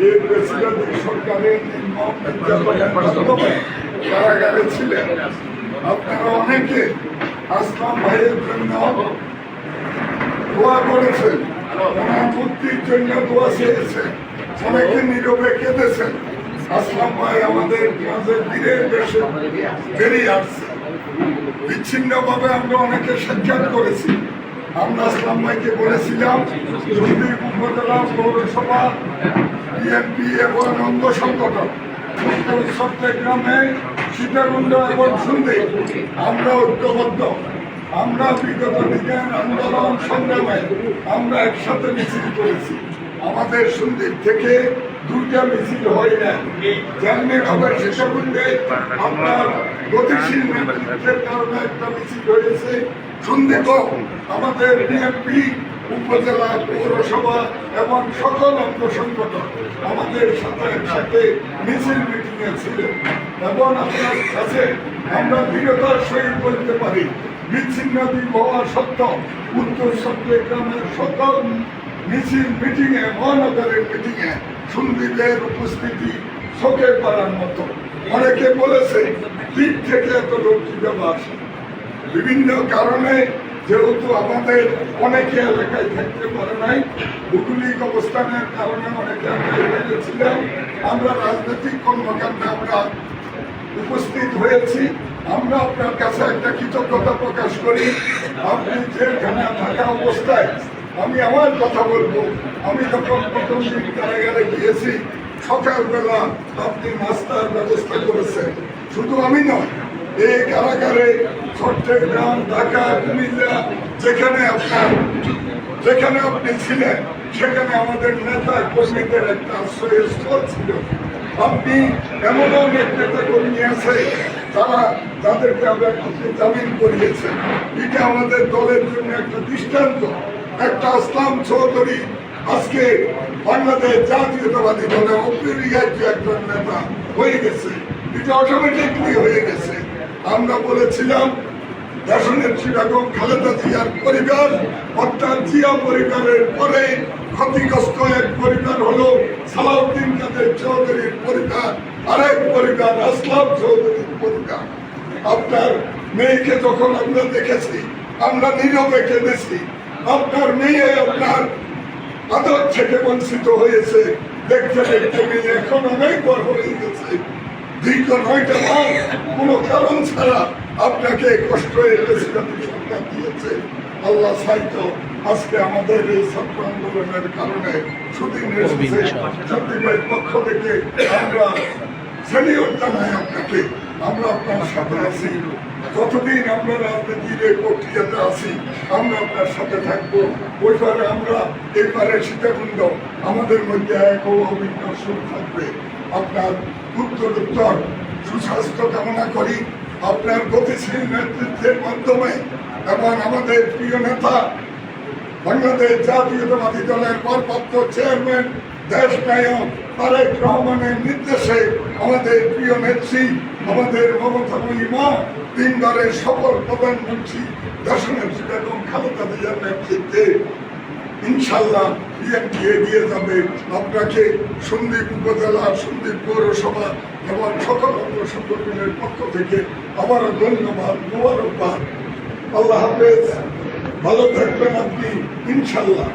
এই কারাগারে ছিলেন। আপনারা অনেকে আসলাম ভাইয়ের জন্য দোয়া করেছেন। ওনার মুক্তির জন্য দোয়া চেয়েছেন। অনেকে নীরবে কেঁদেছেন। আসলাম ভাই আমাদের মাঝে ভাবে আমরা অনেকে সাক্ষাৎ করেছি। আমরা আসলাম ভাইকে বলেছিলাম যদি উপজেলা পৌরসভা, বিএনপি এবং অঙ্গ সংগঠন। চট্টগ্রামে সীতাকুণ্ড এবং সুন্দে আমরা ঐক্যবদ্ধ। আমরা বিগত দিনের আন্দোলন সংগ্রামে আমরা একসাথে মিছিল করেছি। আমাদের সন্দীপ থেকে দুইটা মিছিল হয় না। যেমনি হবে সীতাকুণ্ডে আপনার গতিশীল নেতৃত্বের কারণে একটা মিছিল হয়েছে। সন্দীপ আমাদের বিএনপি উপজেলা পৌরসভা এবং সকল অঙ্গ সংগঠন আমাদের সাথে একসাথে মিছিল মিটিংয়ে ছিলেন। এবং আপনার কাছে আমরা দৃঢ়তার সহিত বলতে পারি, বিচ্ছিন্ন দিক হওয়া সত্ত্বেও উত্তর চট্টগ্রামের সকল মিছিল মিটিংয়ে মহানগরের মিটিংয়ে সন্দীপের উপস্থিতি চোখে পড়ার মতো। অনেকে বলেছে দিক থেকে এত লোক কীভাবে আসে? বিভিন্ন কারণে যেহেতু আমাদের অনেকে এলাকায় থাকতে পারে নাই, ভৌগোলিক অবস্থানের কারণে অনেকে আমরা এলাকায় ছিলাম আমরা রাজনৈতিক কর্মকাণ্ডে আমরা উপস্থিত হয়েছি। আমরা আপনার কাছে একটা কৃতজ্ঞতা প্রকাশ করি। আপনি যেখানে থাকা অবস্থায় আমি আমার কথা বলব। আমি যখন প্রথম দিন কারাগারে গিয়েছি, সকালবেলা আপনি নাস্তার ব্যবস্থা করেছেন। শুধু আমি নয় এই কারাগারে চট্টগ্রাম ঢাকা, কুমিল্লা, যেখানে আপনার, যেখানে আপনি ছিলেন, সেখানে আমাদের নেতা কর্মীদের একটা আশ্রয়স্থল ছিল। আপনি এমন অনেক নেতা কর্মী আছে, তারা তাদেরকে আমরা আপনি জামিন করিয়েছেন এটা আমাদের দলের জন্য একটা দৃষ্টান্ত, একটা আসলাম চৌধুরী। আজকে বাংলাদেশ জাতীয়তাবাদী দলে অপরিহার্য একজন নেতা হয়ে গেছে। এটা অটোমেটিকলি হয়ে গেছে। আমরা বলেছিলাম দেশনেত্রী বেগম খালেদা জিয়ার পরিবার, অর্থাৎ জিয়া পরিবারের পরে ক্ষতিগ্রস্ত এক পরিবার হলো সালাউদ্দিন কাদের চৌধুরীর পরিবার, আরেক পরিবার আসলাম চৌধুরীর পরিবার। আপনার মেয়েকে যখন আমরা দেখেছি, আমরা নীরবে কেঁদেছি। আপনার মেয়ে আপনার আদর থেকে বঞ্চিত হয়েছে, দেখতে দেখতে মেয়ে এখন অনেক বড় হয়ে গেছে। দীর্ঘ নয়টা মাস কোনো কারণ ছাড়া আপনাকে কষ্ট সরকার দিয়েছে। আল্লাহ সাহিত্য আজকে আমাদের এই ছাত্র আন্দোলনের কারণে এসেছে সন্দীপের পক্ষ থেকে আমরা সেলিউট জানাই আপনাকে। আমরা আপনার সাথে আছি। যতদিন আমরা রাজনীতির এই প্রক্রিয়াতে আছি আমরা আপনার সাথে থাকব। ওই পারে আমরা এই পারে সীতাকুণ্ড আমাদের মধ্যে এক অভিন্ন সুর থাকবে। আপনার উত্তর উত্তর সুস্বাস্থ্য কামনা করি। আপনার গতিশীল নেতৃত্বের মাধ্যমে এবং আমাদের প্রিয় নেতা, বাংলাদেশ জাতীয়তাবাদী দলের ভারপ্রাপ্ত চেয়ারম্যান দেশ নায়ক তারেক রহমানের নির্দেশে আমাদের প্রিয় নেত্রী, আমাদের মমতা মহিমা তিনবারের সফল প্রধানমন্ত্রী, দেশনেত্রী বেগম খালেদা জিয়ার নেতৃত্বে ইনশাল্লাহ বিএনপি এগিয়ে যাবে। আপনাকে সন্দীপ উপজেলা, সন্দীপ পৌরসভা এবং সকল অঙ্গ সংগঠনের পক্ষ থেকে আমার ধন্যবাদ, মোবারকবাদ। আল্লাহ হাফেজ। ভালো থাকবেন আপনি ইনশাল্লাহ